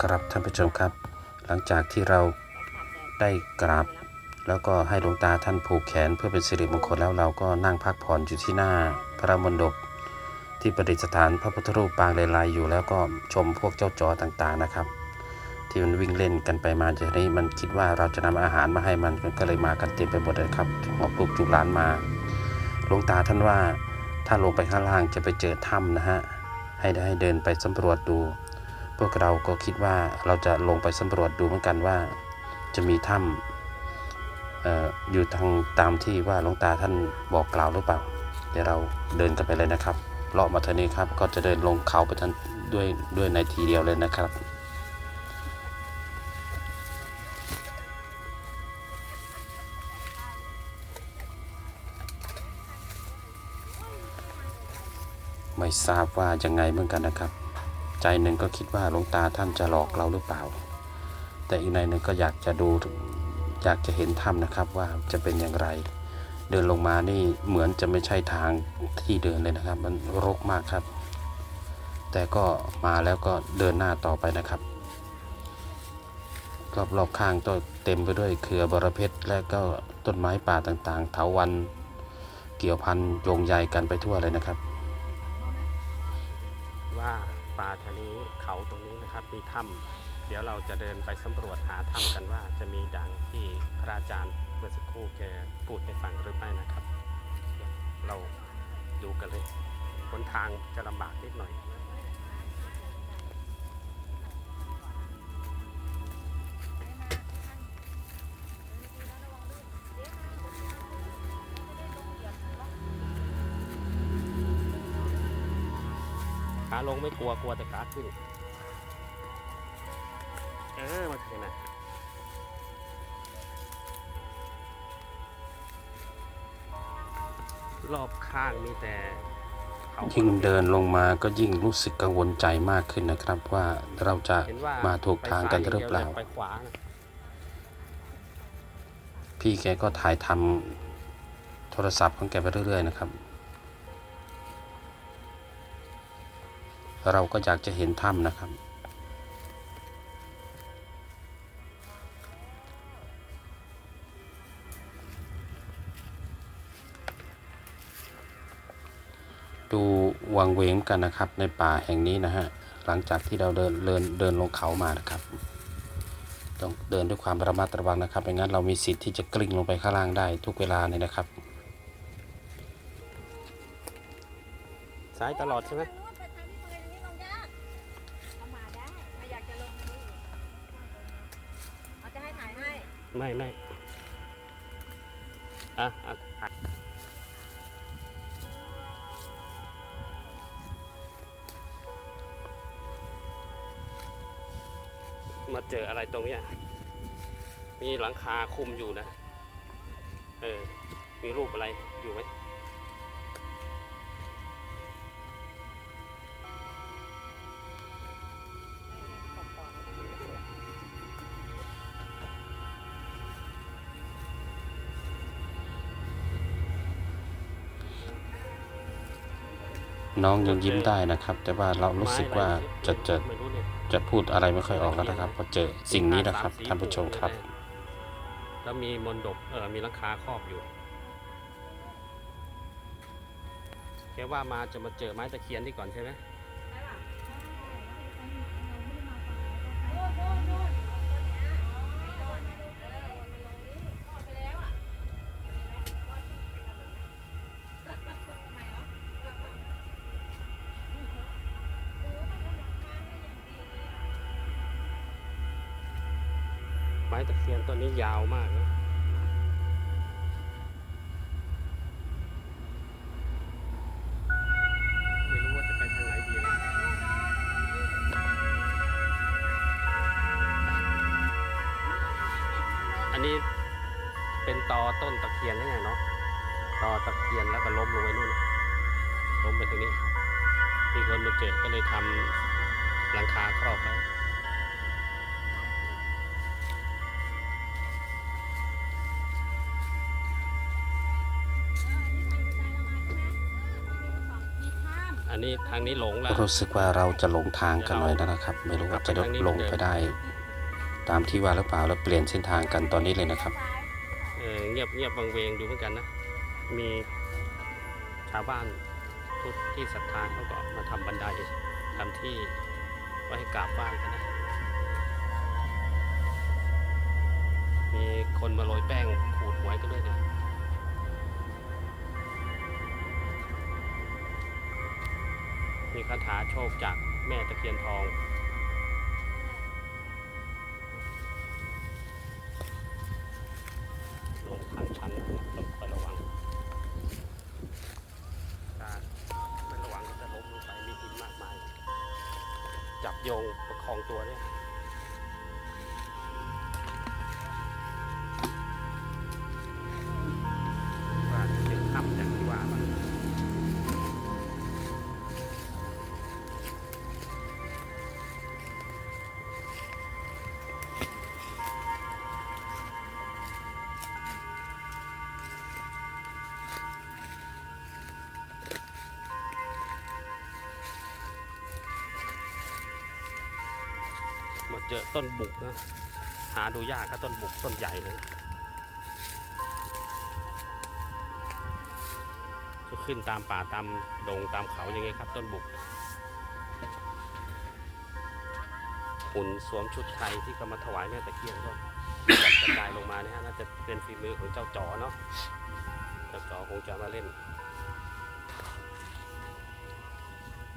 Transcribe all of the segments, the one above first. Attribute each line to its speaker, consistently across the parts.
Speaker 1: ครับท่านผู้ชมครับ หลังจากที่เราได้กราบ แล้วก็ให้หลวงตาท่านผูกแขนเพื่อเป็นสิริมงคลแล้วเราก็นั่งพักผ่อนอยู่ที่หน้าพระมณฑปที่ประดิษฐานพระพุทธรูปปางเลไลอยู่แล้วก็ชมพวกเจ้าจอต่างๆนะครับ ที่มันวิ่งเล่นกันไปมาจากนี้มันคิดว่าเราจะนำอาหารมาให้มันมันก็เลยมากันเต็มไปหมดเลยครับหอบลูกจุกหลานมาหลวงตาท่านว่าถ้าลงไปข้างล่างจะไปเจอถ้ำนะฮะให้ได้เดินไปสำรวจดู วกเราก็คิดว่าเราจะลงไปสำรวจดูเหมือนกันว่า จะมีถ้ำอออยู่ทางตามที่ว่าหลวงตาท่านบอกกล่าวหรือเปล่า เดี๋ยวเราเดินกันไปเลยนะครับเลาะมาทางนี้ครับ ก็จะเดินลงเขาไปทันด้วยด้วยในทีเดียวเลยนะครับไม่ทราบว่ายังไงเหมือนกันนะครับ ใจหนึ่งก็คิดว่าหลวงตาท่านจะหลอกเราหรือเปล่า แต่อีกในหนึ่งก็อยากจะดูอยากจะเห็นถ้ำนะครับว่าจะเป็นอย่างไร เดินลงมานี่เหมือนจะไม่ใช่ทางที่เดินเลยนะครับ มันรกมากครับ แต่ก็มาแล้วก็เดินหน้าต่อไปนะครับรอบๆข้างก็เต็มไปด้วยเครือบรเพชรและก็ต้นไม้ป่าต่างๆ เถาวันเกี่ยวพันโยงใยกันไปทั่วเลยนะครับ
Speaker 2: ป่าแถวนี้เขาตรงนี้นะครับมีถ้ำเดี๋ยวเราจะเดินไปสำรวจหาถ้ำกันว่าจะมีดังที่พระอาจารย์เมื่อสักครู่แกพูดให้ฟังหรือไม่นะครับ เราดูกันเลยหนทางจะลำบากนิดหน่อย ขาลงไม่กลัวกลัวแต่ขาขึ้น เออมาถึงนะรอบข้างมีแต่เขา
Speaker 1: ยิ่งเดินลงมาก็ยิ่งรู้สึกกังวลใจมากขึ้นนะครับ ว่าเราจะ
Speaker 2: เห็นว่า
Speaker 1: มาถูกทางกันหรือเปล่า
Speaker 2: ไปขวานะ
Speaker 1: พี่แกก็ถ่ายทำโทรศัพท์ของแกไปเรื่อยๆนะครับ เราก็อยากจะเห็นถ้ำนะครับ ดูวังเวงกันนะครับในป่าแห่งนี้นะฮะหลังจากที่เราเดินเดินเดินลงเขามานะครับ ต้องเดินด้วยความระมัดระวังนะครับไม่งั้นเรามีสิทธิ์ที่จะกลิ้งลงไปข้างล่างได้ทุกเวลาเลยนะครับ
Speaker 2: ซ้ายตลอดใช่ไหม
Speaker 3: ไม่ไม่
Speaker 2: อะอะอะมาเจออะไรตรงเนี้ย มีหลังคาคุมอยู่นะ เออ มีรูปอะไรอยู่ไหม
Speaker 1: น้องยังยิ้มได้นะครับ แต่ว่าเรารู้สึกว่าจะจะ
Speaker 2: ไม่รู้เนี่ย
Speaker 1: จะพูดอะไรไม่ค่อยออกแล้วนะครับพอเจอสิ่งนี้นะครับท่านผู้ชมครับ
Speaker 2: แล้วมีมนดบเออมีลังคาครอบอยู่แค่ว่ามาจะมาเจอไม้ตะเคียนที่ก่อนใช่ไหม ไม้ตะเคียนต้นนี้ยาวมากนะไม่รู้ว่าจะไปทางไหนดีนะอันนี้เป็นตอต้นตะเคียนนี่ไงเนาะตอตะเคียนแล้วก็ล้มลงไปนู่นล้มไปตรงนี้ มีคนมาเจอก็เลยทำหลังคาครอบไว้ อันนี้ทางนี้หลงแล้ว
Speaker 1: รู้สึกว่าเราจะหลงทางกันหน่อยแล้วนะครับ ไม่รู้ว่าจะลงไปได้ ตามที่ว่าหรือเปล่าแล้วเปลี่ยนเส้นทางกันตอนนี้เลยนะครับ
Speaker 2: เออเงียบเงียบวังเวงดูเหมือนกันนะ มีชาวบ้านพุทธที่ศรัทธาเขาก็มาทำบันไดทำที่ไว้ให้กราบไหว้กันนะ มีคนมาโรยแป้งขูดหวยกันด้วยนะ มีคาถาโชคจากแม่ตะเคียนทอง ลงทางชันนต้องคอยระวังถ้าไม่ระวังก็จะล้มลงไปมีหินมากมาย จับโยงประคองตัวเนี่ย เจอต้นบุกนะ หาดูยากก็ต้นบุกต้นใหญ่เลยจะขึ้นตามป่าตามดงตามเขาอย่างไงครับ ต้นบุกหุ่นสวมชุดไทยที่เขามาถวายแม่ตะเคียนก็กระจายลงมาเนี่ยฮะน่าจะเป็นฝีมือของเจ้าจ๋อเนาะเจ้าจ๋อคงจะมาเล่น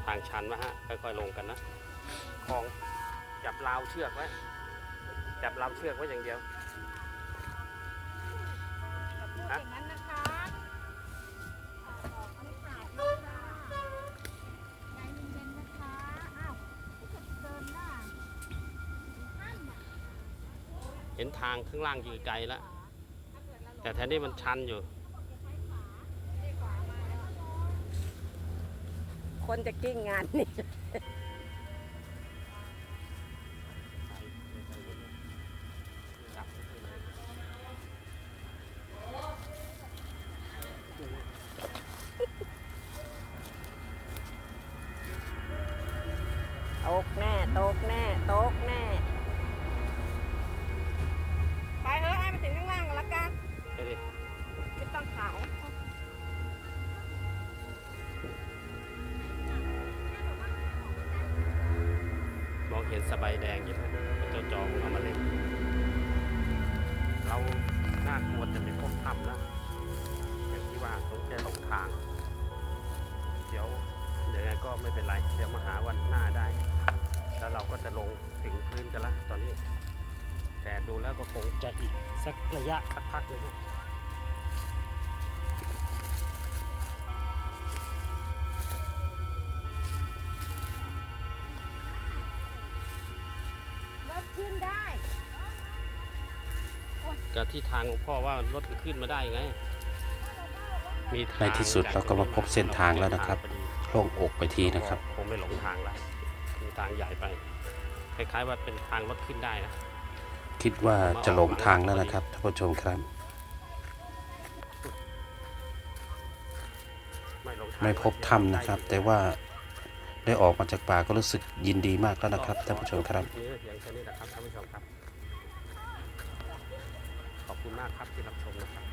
Speaker 2: ทางชันนะฮะค่อยๆลงกันนะคลอง จับราวเชือกไว้ จับราวเชือกไว้อย่างเดียว
Speaker 3: อย่าพูดอย่างนั้นนะคะเอาออกเอาไม่ขาดเลยค่ะใจเย็นๆนะคะอ้าวรู้สึกเดินหน้าท่านน่ะ
Speaker 2: เห็นทางข้างล่างอยู่ไกลแล้ว แต่แทนที่มันชันอยู่
Speaker 4: คนจะกิ้งงานนี่
Speaker 2: สบายแดงอยู่นะเจ้าจองเอามาเล่นเราน่ากลัวจะไปพบถ้ำนะอย่างที่ว่าตรงแค่หลงทางเดี๋ยวเดี๋ยวยังก็ไม่เป็นไรเดี๋ยวมาหาวันหน้าได้ แล้วเราก็จะลงถึงพื้นกันละตอนนี้ แต่ดูแล้วก็คงจะอีกสักระยะสักพักเลยนะ ก็ที่ทางของพ่อว่ารถมันขึ้นมาได้ไงมีทาง
Speaker 1: ในที่สุดเราก็มาพบเส้นทางแล้วนะครับโล่งอกไปทีนะครับ
Speaker 2: คงไม่หลงทางละมีทางใหญ่ไปคล้ายๆว่าเป็นทางรถขึ้นได้นะ
Speaker 1: คิดว่าจะหลงทางแล้วนะครับท่านผู้ชมครับ
Speaker 2: ไม่หลงทาง
Speaker 1: ไม่พบถ้ำนะครับ แต่ว่าได้ออกมาจากป่าก็รู้สึกยินดีมากแล้วนะครับท่านผู้ชมครับ
Speaker 2: นี่เพียงแค่นี้นะครับท่านผู้ชมครับขอบ คุณมากครับที่รับชมนะครับ